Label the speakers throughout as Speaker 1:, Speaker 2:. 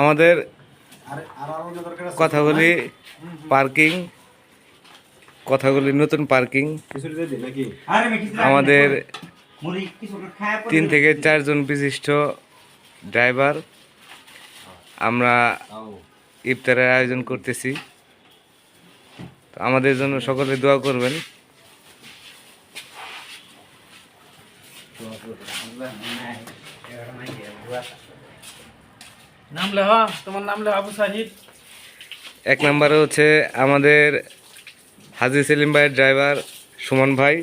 Speaker 1: আমাদের কথাগুলি পার্কিং কথাগুলি নতুন পার্কিং। আমাদের তিন থেকে চারজন বিশিষ্ট ড্রাইভার। আমরা ইফতারের আয়োজন করতেছি। তো আমাদের জন্য সকলে দোয়া করবেন।
Speaker 2: নাম তোমার নাম আবু সাহিদ
Speaker 1: এক নম্বরে হচ্ছে আমাদের হাজি সেলিম ভাইয়ের ড্রাইভার সুমন ভাই।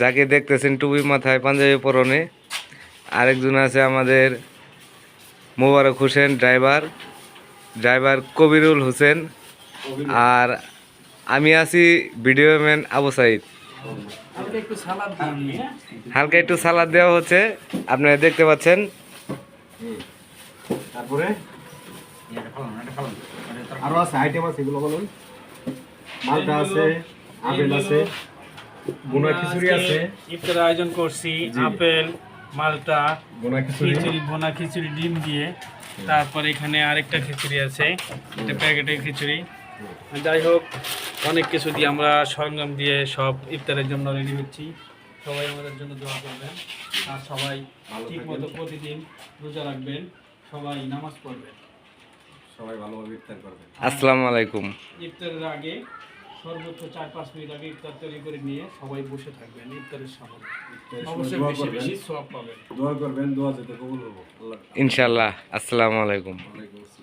Speaker 1: যাকে দেখতেছেন টুপি মাথায় পাঞ্জাবি পরনে। আরেকজন আছে আমাদের মোবারক হোসেন ড্রাইভার ড্রাইভার কবিরুল হোসেন। আর আমি আছি ভিডিও ম্যান আবু সাইদ। হালকা একটু সালাদ দেওয়া হচ্ছে আপনারা দেখতে পাচ্ছেন।
Speaker 3: তারপরে? আরও আছে আইটেম আছে এগুলো বলুন মালটা আছে আপেল আছে বোনা খিচুড়ি আছে।
Speaker 2: ইফতার আয়োজন করছি আপেল মালটা
Speaker 3: বোনা খিচুড়ি।
Speaker 2: খিচুড়ি বোনা খিচুড়ি ডিম দিয়ে। তারপর এখানে আরেকটা খিচুড়ি আছে একটা প্যাকেটের খিচুড়ি। যাই হোক অনেক কিছু দিয়ে আমরা সরঞ্জাম দিয়ে সব ইফতারের জন্য রেডি হচ্ছি। সবাই আমাদের জন্য দোয়া করবেন। আর সবাই ঠিক মতো প্রতিদিন রোজা রাখবেন। সবাই নামাজ পড়বেন
Speaker 3: সবাই ভালোভাবে ইফতার করবেন
Speaker 1: আসসালামু আলাইকুম।
Speaker 2: ইফতারের আগে সর্বোচ্চ চার পাঁচ মিনিট আগে ইফতার তৈরি করে নিয়ে সবাই বসে থাকবেন ইফতারের
Speaker 3: সামনে।
Speaker 2: অবশ্যই বেশি বেশি সব পাবেন।
Speaker 3: দোয়া করবেন দোয়া যেতে কবুল হব। আল্লাহ
Speaker 1: ইনশাল্লাহ আসসালামু আলাইকুম।
Speaker 3: ওয়ালাইকুম আসসালাম।